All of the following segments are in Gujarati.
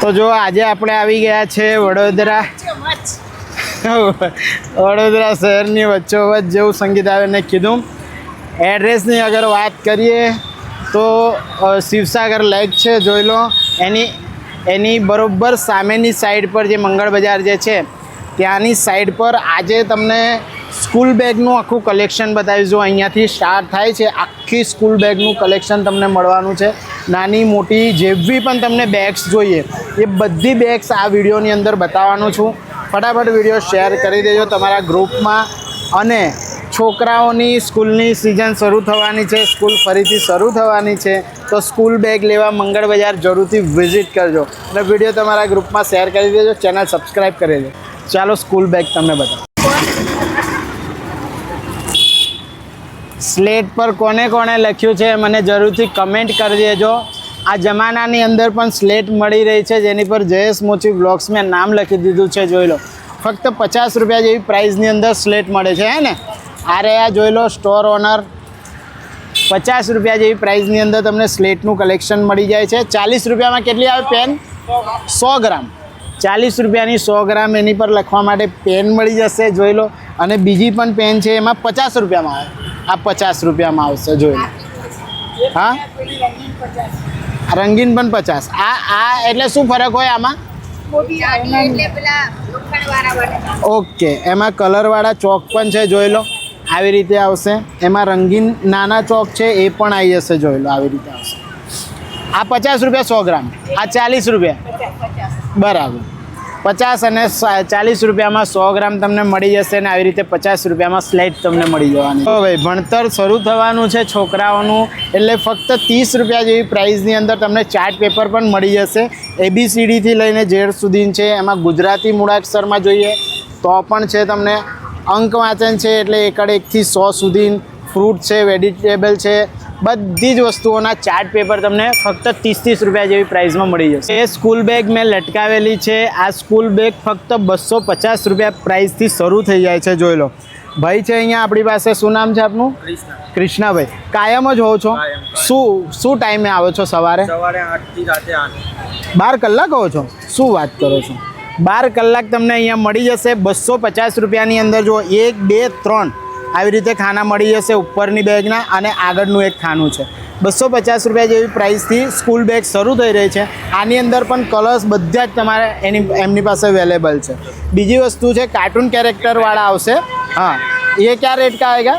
તો જો આજે આપણે આવી ગયા છે વડોદરા. વડોદરા શહેરની વચ્ચોવચ્ચ જેવું સંગીત આવેને કીધું. એડ્રેસની અગર વાત કરીએ તો શિવસાગર લેક છે, જોઈ લો. એની એની બરોબર સામેની સાઈડ પર જે મંગળ બજાર જે છે, ત્યાંની સાઈડ પર આજે તમને સ્કૂલ બેગનું આખું કલેક્શન બતાવીશું અહીંયાથી સ્ટાર્ટ થાય છે, આખી સ્કૂલ બેગનું કલેક્શન તમને મળવાનું છે. નાની, મોટી, જેવી પણ તમને બેગ્સ જોઈએ, એ બધી બેગ્સ આ વિડીયોની અંદર બતાવવાનું છું. ફટાફટ વીડિયો શેર કરી દેજો તમારા ગ્રુપમાં. અને છોકરાઓની સ્કૂલની સિઝન શરૂ થવાની છે, સ્કૂલ ફરીથી શરૂ થવાની છે, તો સ્કૂલ બેગ લેવા મંગળ બજાર જરૂરથી વિઝિટ કરજો. અને વીડિયો તમારા ગ્રુપમાં શેર કરી દેજો, ચેનલ સબસ્ક્રાઈબ કરી દેજો. ચાલો સ્કૂલ બેગ તમને બતાવો. સ્લેટ પર કોને કોણે લખ્યું છે મને જરૂરથી કમેન્ટ કરી દેજો. આ જમાનાની અંદર પણ સ્લેટ મળી રહી છે, જેની પર જયેશ મોચી બ્લોગ્સ મેં નામ લખી દીધું છે, જોઈ લો. ફક્ત પચાસ રૂપિયા જેવી પ્રાઇઝની અંદર સ્લેટ મળે છે, હે ને? આ જોઈ લો, સ્ટોર ઓનર. પચાસ રૂપિયા જેવી પ્રાઇઝની અંદર તમને સ્લેટનું કલેક્શન મળી જાય છે. ચાલીસ રૂપિયામાં કેટલી આવે પેન? સો ગ્રામ. ચાલીસ રૂપિયાની સો ગ્રામ એની પર લખવા માટે પેન મળી જશે, જોઈ લો. અને બીજી પણ પેન છે, એમાં પચાસ રૂપિયામાં આવે. આ પચાસ રૂપિયામાં આવશે જોઈ લો. હા? રંગીન પણ પચાસ. આ આ એટલે શું ફરક હોય આમાં? ઓકે એમાં કલરવાળા ચોક પણ છે જોઈ લો. આવી રીતે આવશે. એમાં રંગીન નાના ચોક છે એ પણ આવી જશે જોઈ લો આવી રીતે આવશે. આ પચાસ રૂપિયા સો ગ્રામ. આ ચાલીસ રૂપિયા. બરાબર. પચાસ અને ચાલીસ રૂપિયામાં સો ગ્રામ તમને મળી જશે અને આવી રીતે પચાસ રૂપિયામાં સ્લેટ તમને મળી જવાની. તો ભાઈ, ભણતર શરૂ થવાનું છે છોકરાઓનું, એટલે ફક્ત ત્રીસ રૂપિયા જેવી પ્રાઇસની અંદર તમને ચાર્ટ પેપર પણ મળી જશે. એબીસીડીથી લઈને ઝેડ સુધી છે. એમાં ગુજરાતી મૂળાક્ષરમાં જોઈએ તો પણ છે તમને અંક વાંચન છે, એટલે એકડ એકથી સો સુધી ફ્રૂટ છે વેજીટેબલ છે બધી જ વસ્તુઓના ચાર્ટ પેપર તમને ફક્ત ત્રીસ ત્રીસ રૂપિયા જેવી પ્રાઇસમાં મળી જશે. એ સ્કૂલ બેગ મેં લટકાવેલી છે. આ સ્કૂલ બેગ ફક્ત બસો પચાસ રૂપિયા પ્રાઇસથી શરૂ થઈ જાય છે જોઈ લો. ભાઈ છે અહીંયા આપણી પાસે શું નામ છે આપનું? કૃષ્ણાભાઈ. કાયમ જ હોવ છો? શું શું ટાઈમે આવો છો સવારે? સવારે આઠથી રાતે આઠ. બાર કલાક હોવ છો? શું વાત કરો છો? બાર કલાક તમને અહીંયા મળી જશે બસો પચાસ રૂપિયાની અંદર. જો એક બે ત્રણ. આવી રીતે ખાના મળી જશે ઉપરની બેગના અને આગળનું એક ખાનું છે. બસો પચાસ રૂપિયા જેવી પ્રાઇસથી સ્કૂલ બેગ શરૂ થઈ રહી છે. આની અંદર પણ કલર્સ બધા જ તમારે એની, એમની પાસે અવેલેબલ છે. બીજી વસ્તુ છે કાર્ટૂન કેરેક્ટરવાળા આવશે. હા, એ ક્યાં રેટ કા આવેગા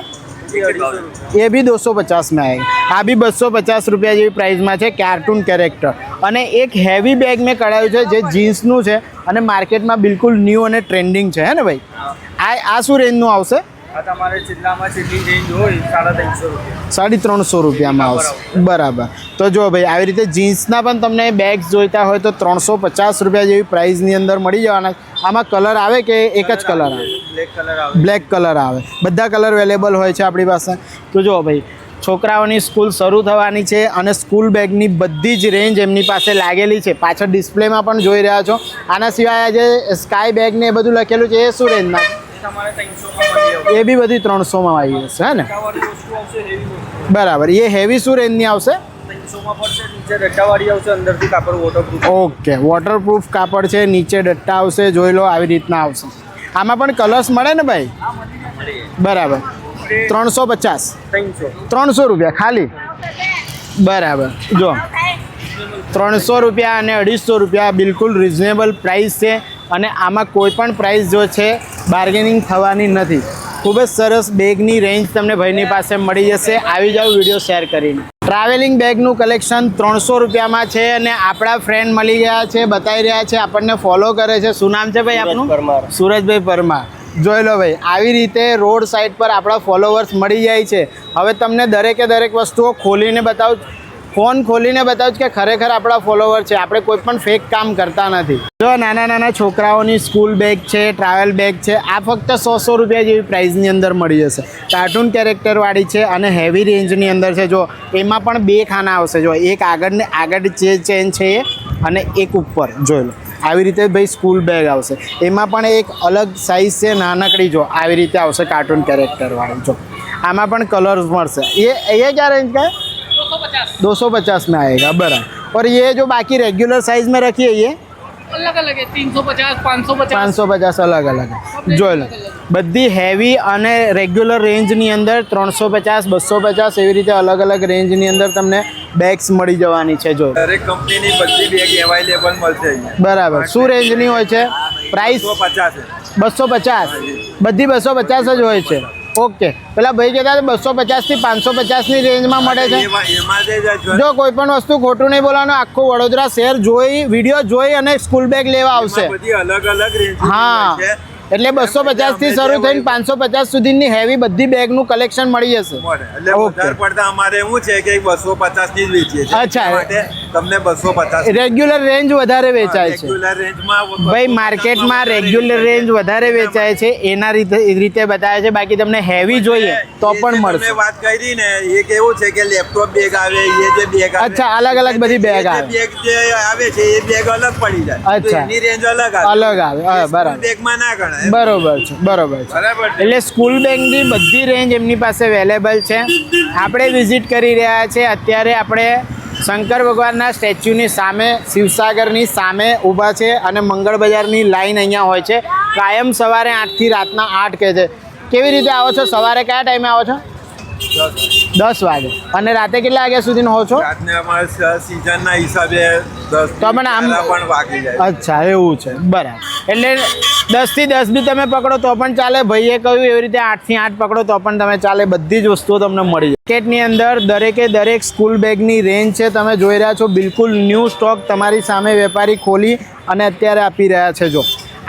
એ બી દોસો પચાસમાં આવે આ બી બસો પચાસ રૂપિયા જેવી પ્રાઇસમાં છે કાર્ટૂન કેરેક્ટર અને એક હેવી બેગ મેં કઢાવ્યું છે, જે જીન્સનું છે. અને માર્કેટમાં બિલકુલ ન્યૂ અને ટ્રેન્ડિંગ છે, હે ને ભાઈ? આ આ શું રેન્જનું આવશે? તમારે જિલ્લામાં જેટલી રેન્જ હોય સાડા ત્રણસો રૂપિયા. સાડી ત્રણસો રૂપિયામાં આવશે. બરાબર. તો જો ભાઈ આવી રીતે જીન્સના પણ તમને બેગ્સ જોઈતા હોય તો ત્રણસો પચાસ રૂપિયા જેવી પ્રાઇસની અંદર મળી જવાના. આમાં કલર આવે કે એક જ કલર આવે? બ્લેક કલર આવે. બ્લેક કલર આવે. બધા કલર અવેલેબલ હોય છે આપણી પાસે. તો જુઓ ભાઈ છોકરાઓની સ્કૂલ શરૂ થવાની છે અને સ્કૂલ બેગની બધી જ રેન્જ એમની પાસે લાગેલી છે. પાછળ ડિસ્પ્લેમાં પણ જોઈ રહ્યા છો. આના સિવાય આજે સ્કાય બેગ ને એ બધું લખેલું છે એ શું રેન્જના એ બી બધી ત્રણસોમાં આવી જશે હે ને? બરાબર. એ હેવી શું રેન્જની આવશે? ઓકે. વોટરપ્રૂફ કાપડ છે નીચે ડટ્ટા આવશે જોઈ લો આવી રીતના આવશે. આમાં પણ કલર્સ મળે ને ભાઈ? બરાબર. ત્રણસો પચાસ. ત્રણસો. રૂપિયા ખાલી? બરાબર. જો. ત્રણસો રૂપિયા અને અઢીસો રૂપિયા બિલકુલ રિઝનેબલ પ્રાઇસ છે. અને આમાં કોઈ પણ પ્રાઇસ જો છે બાર્ગેનિંગ થવાની નથી. ખૂબ જ સરસ બેગની રેન્જ તમને ભાઈની પાસે મળી જશે. આવી જાઓ વીડિયો શેર કરીને. ટ્રાવેલિંગ બેગનું કલેક્શન ત્રણસો રૂપિયામાં છે અને આપણા ફ્રેન્ડ મળી ગયા છે બતાવી રહ્યા છે આપણને ફોલો કરે છે. શું નામ છે ભાઈ આપનું? પરમાર. સુરજભાઈ પરમાર. જોઈ લો ભાઈ આવી રીતે રોડ સાઈડ પર આપણા ફોલોવર્સ મળી જાય છે. હવે તમને દરેકે દરેક વસ્તુઓ ખોલીને બતાવું. ફોન ખોલીને બતાવ્યું કે ખરેખર આપણા ફોલોવર છે. આપણે કોઈ પણ ફેક કામ કરતા નથી. જો નાના નાના છોકરાઓની સ્કૂલ બેગ છે ટ્રાવેલ બેગ છે, આ ફક્ત સો સો રૂપિયા જેવી પ્રાઇઝની અંદર મળી જશે. કાર્ટૂન કેરેક્ટરવાળી છે અને હેવી રેન્જની અંદર છે. જો, એમાં પણ બે ખાના આવશે. જો, એક આગળને, આગળ જે ચેન છે એ અને એક ઉપર. જોઈ લો. આવી રીતે ભાઈ સ્કૂલ બેગ આવશે. એમાં પણ એક અલગ સાઇઝ છે નાનકડી. જો, આવી રીતે આવશે કાર્ટૂન કેરેક્ટરવાળી જો, આમાં પણ કલર્સ મળશે. એ એ ક્યાં રેન્જ કાંઈ? दो सौ पचास में आएगा बराबर और ये जो बाकी रेगुलर साइज में रखी है ये अलग अलग है तीन सौ पचास पाँच सौ पचास પાંચસો પચાસ અલગ અલગ જોઈ લો બધી હેવી અને રેગ્યુલર રેન્જની અંદર ત્રણસો પચાસ બસો પચાસ એવી રીતે અલગ અલગ રેન્જની અંદર તમને બેગ્સ મળી જવાની છે જો દરેક કંપનીની બધી બેગ અવેલેબલ મળશે અહીંયા બરાબર શું રેન્જની હોય છે પ્રાઇસ સો પચાસ બસો પચાસ બધી બસો પચાસ જ હોય છે ઓકે. પેલા ભાઈ કહેતા હતા બસો પચાસથી પાંચસો પચાસની રેન્જમાં મળે છે. જે કોઈ પણ વસ્તુ ખોટું નહીં બોલવાનું આખું વડોદરા શહેર જોઈ વીડિયો જોઈ અને સ્કૂલ બેગ લેવા આવશે. બધી અલગ અલગ રેન્જ હા એટલે બસો પચાસથી શરૂ થઈને પાંચસો પચાસ સુધીની હેવી બધી બેગનું કલેક્શન મળી જશે. એટલે પડતા અમારે એવું છે કે બસો પચાસથી જ વેચીએ છીએ. અચ્છા. તમને બસો પચાસ રેગ્યુલર રેન્જ વધારે વેચાય છે. ભાઈ માર્કેટમાં રેગ્યુલર રેન્જ વધારે વેચાય છે. એના રીતે રીતે બતાવે છે. બાકી તમને હેવી જોઈએ તો પણ મળશે. વાત કરી ને એ કેવું છે કે લેપટોપ બેગ આવે એ જે બેગ અચ્છા, અલગ અલગ બધી બેગ આવે. બેગ જે આવે છે એ બેગ અલગ પડી જાય. અચ્છા. એની રેન્જ અલગ આવે. અલગ આવે, બરાબર. બેગમાં ના ગણાય. બરોબર છે બરોબર છે. એટલે સ્કૂલ બેગની બધી રેન્જ એમની પાસે અવેલેબલ છે. આપણે વિઝિટ કરી રહ્યા છે. અત્યારે આપણે શંકર ભગવાનના સ્ટેચ્યુની સામે શિવસાગરની સામે ઊભા છે અને મંગળ બજારની લાઈન અહીંયા હોય છે. કાયમ સવારે આઠથી રાતના આઠ કે છે. કેવી રીતે આવો છો? સવારે કયા ટાઈમે આવો છો? દસ વાગે. અને રાતે કેટલા વાગ્યા સુધી હો છો? અમારે હિસાબે તો પણ આમ- પણ વાગી જાય. અચ્છા એવું છે. બરાબર. એટલે દસથી દસ બી તમે પકડો તો પણ ચાલે. ભાઈએ કહ્યું એવી રીતે આઠથી આઠ પકડો તો પણ તમે ચાલે. બધી જ વસ્તુઓ તમને મળી જાય. માર્કેટની અંદર દરેકે દરેક સ્કૂલ બેગની રેન્જ છે. તમે જોઈ રહ્યા છો બિલકુલ ન્યૂ સ્ટોક તમારી સામે વેપારી ખોલી અને અત્યારે આપી રહ્યા છે. જો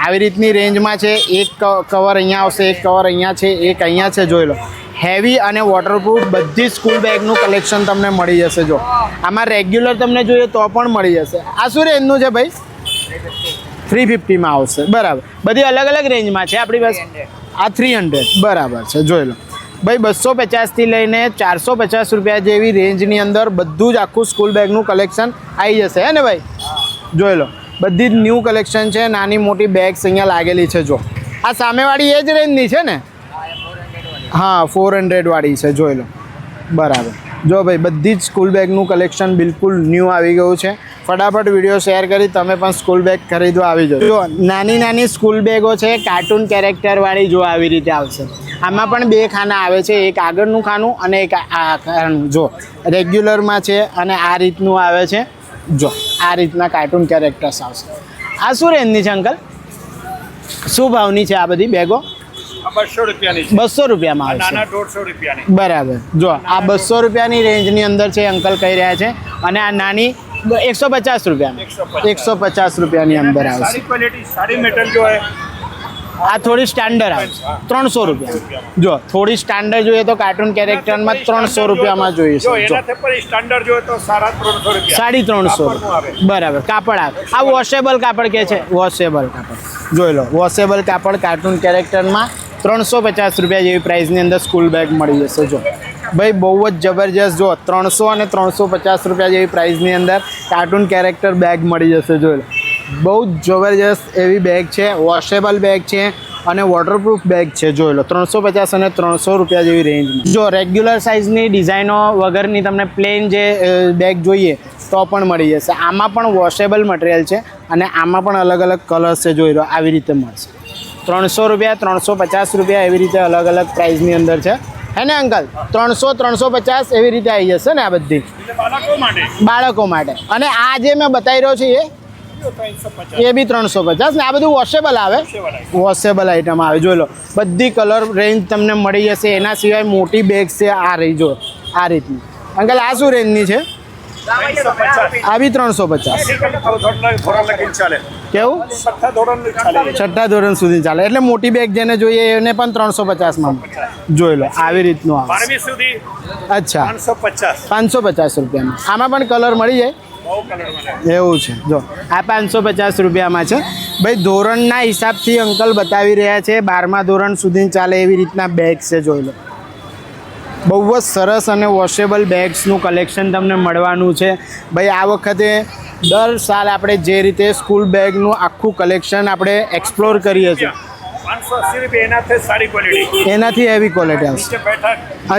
આવી રીતની રેન્જમાં છે. એક કવર અહીંયા આવશે એક કવર અહીંયા છે એક અહીંયા છે. જોઈ લો. હેવી અને વોટરપ્રૂફ બધી સ્કૂલ બેગનું કલેક્શન તમને મળી જશે જો. આમાં રેગ્યુલર તમને જોઈએ તો પણ મળી જશે. આ શું રેન્જનું છે ભાઈ? થ્રી ફિફ્ટીમાં આવશે. બરાબર. બધી અલગ અલગ રેન્જમાં છે આપણી પાસે? આ થ્રી હંડ્રેડ બરાબર છે. જોઈ લો. ભાઈ બસો પચાસથી લઈને ચારસો પચાસ રૂપિયા જેવી રેન્જની અંદર બધું જ આખું સ્કૂલ બેગનું કલેક્શન આવી જશે. હે ને ભાઈ? જોઈ લો. બધી જ ન્યૂ કલેક્શન છે. નાની મોટી બેગ્સ અહીંયા લાગેલી છે, જો. આ સામેવાળી એ જ રેન્જની છે ને? હા ફોર હંડ્રેડવાળી છે, જોઈ લો. બરાબર. જો ભાઈ, બધી જ સ્કૂલ બેગનું કલેક્શન બિલકુલ ન્યૂ આવી ગયું છે. ફટાફટ વીડિયો શેર કરી, તમે પણ સ્કૂલ બેગ ખરીદવા આવી જાઓ જો, નાની નાની સ્કૂલ બેગો છે કાર્ટૂન કેરેક્ટરવાળી જો આવી રીતે આવશે. આમાં પણ બે ખાના આવે છે, એક આગળનું ખાનું અને એક આ ખાનું. જો રેગ્યુલરમાં છે અને આ રીતનું આવે છે. જો, આ રીતના કાર્ટૂન કેરેક્ટર્સ આવશે. આ શું રેન્જની છે અંકલ શું ભાવની છે આ બધી બેગો બસો રૂપિયાની બસો રૂપિયામાં આવે છે. દોઢસો રૂપિયાની. બરાબર. જો આ બસો રૂપિયાની રેન્જની અંદર છે અંકલ કહી રહ્યા છે. અને આ નાની એકસો પચાસ રૂપિયા એકસો પચાસ. રૂપિયાની અંદર આવે સારી ક્વોલિટી સારી મેટલ જો આ થોડી સ્ટાન્ડર્ડ આવશે ત્રણસો રૂપિયા. જો થોડી સ્ટાન્ડર્ડ જોઈએ તો કાર્ટૂન કેરેક્ટરમાં ત્રણસો રૂપિયામાં જોઈએ છે. સ્ટાન્ડર્ડ જોઈએ તો સાડા ત્રણસો સાડી ત્રણસો બરાબર. કાપડ આવે. આ વોશેબલ કાપડ કે છે? વોશેબલ કાપડ. જોઈ લો. વોશેબલ કાપડ કાર્ટૂન કેરેક્ટરમાં ત્રણસો પચાસ રૂપિયા જેવી પ્રાઇસની અંદર સ્કૂલ બેગ મળી જશે, જો. ભાઈ, બહુ જ જબરજસ્ત, જો. ત્રણસો અને ત્રણસો પચાસ રૂપિયા જેવી પ્રાઇસની અંદર કાર્ટૂન કેરેક્ટર બેગ મળી જશે લો બહુ જ જબરજસ્ત એવી બેગ છે વોશેબલ બેગ છે અને વોટરપ્રૂફ બેગ છે જોઈ લો ત્રણસો પચાસ અને ત્રણસો રૂપિયા જેવી રેન્જમાં જો રેગ્યુલર સાઇઝની ડિઝાઇનો વગરની તમને પ્લેન જે બેગ જોઈએ, તો પણ મળી જશે. આમાં પણ વોશેબલ મટીરિયલ છે અને આમાં પણ અલગ અલગ કલર્સ છે જોઈ લો આવી રીતે મળશે. ત્રણસો રૂપિયા ત્રણસો પચાસ રૂપિયા એવી રીતે અલગ અલગ પ્રાઇઝની અંદર છે. હે ને અંકલ? ત્રણસો ત્રણસો પચાસ એવી રીતે આવી જશે ને આ બધી? બાળકો માટે? અને આ જે મેં બતાવી રહ્યો છું એ? એ બી ત્રણસો પચાસ ને આ બધું વોશેબલ આવે? વોશેબલ આઈટમ આવે. જોઈ લો બધી કલર રેન્જ તમને મળી જશે. એના સિવાય મોટી બેગ છે આ રહી જો આ રીતની. અંકલ આ શું રેન્જની છે? ત્રણસો પચાસ આ બી ત્રણસો પચાસ. કેવું? છઠ્ઠા ધોરણ સુધી ચાલે. એટલે મોટી બેગ જેને જોઈએ એને પણ ત્રણસો પચાસમાં જોઈ લો આવી રીતનું આવે. અચ્છા. પાંચસો. પચાસ રૂપિયામાં. આમાં પણ કલર મળી જાય? એવું છે. જો આ પાંચસો પચાસ રૂપિયામાં છે. ભાઈ ધોરણના હિસાબથી અંકલ બતાવી રહ્યા છે બારમા ધોરણ સુધી ચાલે એવી રીતના બેગ છે જોઈ લો. બહુ જ સરસ અને વોશેબલ બેગ્સનું કલેક્શન તમને મળવાનું છે. ભાઈ આ વખતે દર સાલ આપણે જે રીતે સ્કૂલ બેગનું આખું કલેક્શન આપણે એક્સપ્લોર કરીએ છીએ. એનાથી એવી હેવી ક્વોલિટી આવશે.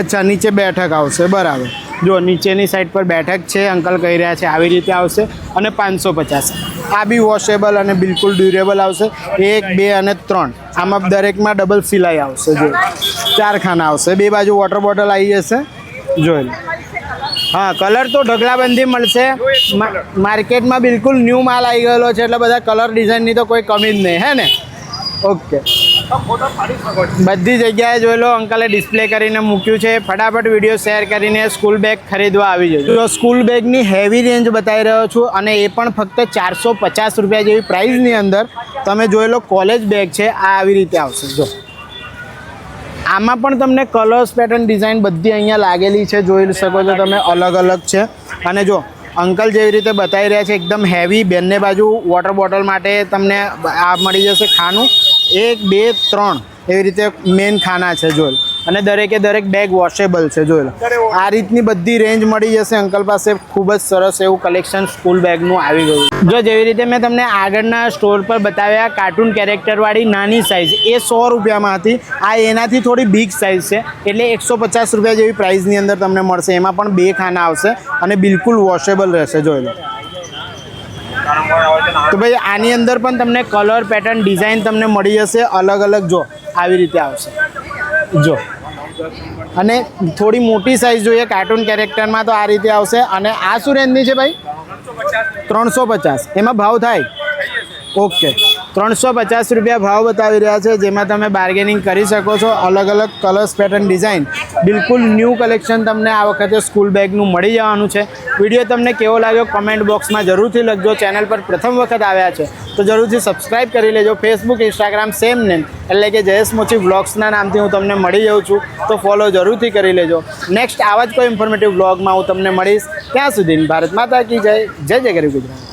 અચ્છા નીચે બેઠક આવશે બરાબર. જો નીચેની સાઈડ પર બેઠક છે અંકલ કહી રહ્યા છે, આવી રીતે આવશે અને પાંચસો પચાસ. આ બી વોશેબલ અને બિલકુલ ડ્યુરેબલ આવશે. એક, બે અને ત્રણ. આમાં દરેકમાં ડબલ સિલાઈ આવશે, જો. ચાર ખાના આવશે. બે બાજુ વોટર બોટલ આવી જશે. જોઈ લો. હા કલર તો ઢગલાબંધી મળશે. માર્કેટમાં બિલકુલ ન્યૂ માલ આવી ગયેલો છે, એટલે બધા કલર ડિઝાઇનની તો કોઈ કમી જ નહીં, હે ને? ઓકે બધી જગ્યાએ જોઈ અંકલે ડિસ્પ્લે કરીને મૂક્યું છે. ફટાફટ વીડિયો શેર કરીને સ્કૂલ બેગ ખરીદવા આવી જજો. તો સ્કૂલ બેગની હેવી રેન્જ બતાવી રહ્યો છું અને એ પણ ફક્ત ચારસો પચાસ રૂપિયા જેવી પ્રાઇઝની અંદર તમે જોઈ લો કોલેજ બેગ છે, આ આવી રીતે આવશે. જો. આમાં પણ તમને કલર્સ પેટર્ન ડિઝાઇન બધી અહીંયા લાગેલી છે, જોઈ શકો છો તમે, અલગ અલગ છે. અને જો, અંકલ જેવી રીતે બતાવી રહ્યા છે, એકદમ હેવી બંને બાજુ વોટર બોટલ માટે તમને આ મળી જશે ખાનું. એક, બે, ત્રણ એવી રીતે મેન ખાના છે જોઈ. અને દરેકે દરેક બેગ વોશેબલ છે જોઈ લો આ રીતની બધી રેન્જ મળી જશે. અંકલ પાસે ખૂબ જ સરસ એવું કલેક્શન સ્કૂલ બેગનું આવી ગયું જો જેવી રીતે મેં તમને આગળના સ્ટોર પર બતાવ્યા કાર્ટૂન કેરેક્ટરવાળી નાની સાઇઝ એ સો રૂપિયામાં હતી. આ એનાથી થોડી બિગ સાઇઝ છે. એટલે એકસો પચાસ રૂપિયા જેવી પ્રાઇઝની અંદર તમને મળશે. એમાં પણ બે ખાના આવશે અને બિલકુલ વોશેબલ રહેશે જોઈ લો તો ભાઈ આની અંદર પણ તમને કલર પેટર્ન ડિઝાઇન તમને મળી જશે અલગ અલગ. જો આવી રીતે આવશે. જો. અને થોડી મોટી સાઇઝ જોઈએ કાર્ટૂન કેરેક્ટરમાં તો આ રીતે આવશે. અને આ શું રેન્જની છે ભાઈ? ત્રણસો પચાસ. એમાં ભાવ થાય? ઓકે ત્રણસો પચાસ રૂપિયા ભાવ બતાવી રહ્યા છે, જેમાં તમે બાર્ગેનિંગ કરી શકો છો. અલગ અલગ કલર્સ પેટર્ન ડિઝાઇન બિલકુલ ન્યૂ કલેક્શન તમને આ વખતે સ્કૂલ બેગનું મળી જવાનું છે. વીડિયો તમને કેવો લાગ્યો કમેન્ટ બોક્સમાં જરૂરથી લખજો. ચેનલ પર પ્રથમ વખત આવ્યા છે, તો જરૂરથી સબસ્ક્રાઇબ કરી લેજો. ફેસબુક ઇન્સ્ટાગ્રામ સેમ નેમ એટલે કે જયેશ મોચી વ્લોગ્સના નામથી હું તમને મળી જાઉં છું, તો ફોલો જરૂરથી કરી લેજો. નેક્સ્ટ આવા જ કોઈ ઇન્ફોર્મેટિવ વ્લોગમાં હું તમને મળીશ. ત્યાં સુધી ભારત માતા કી જય. જય જય ગરીબ ગુજરાત.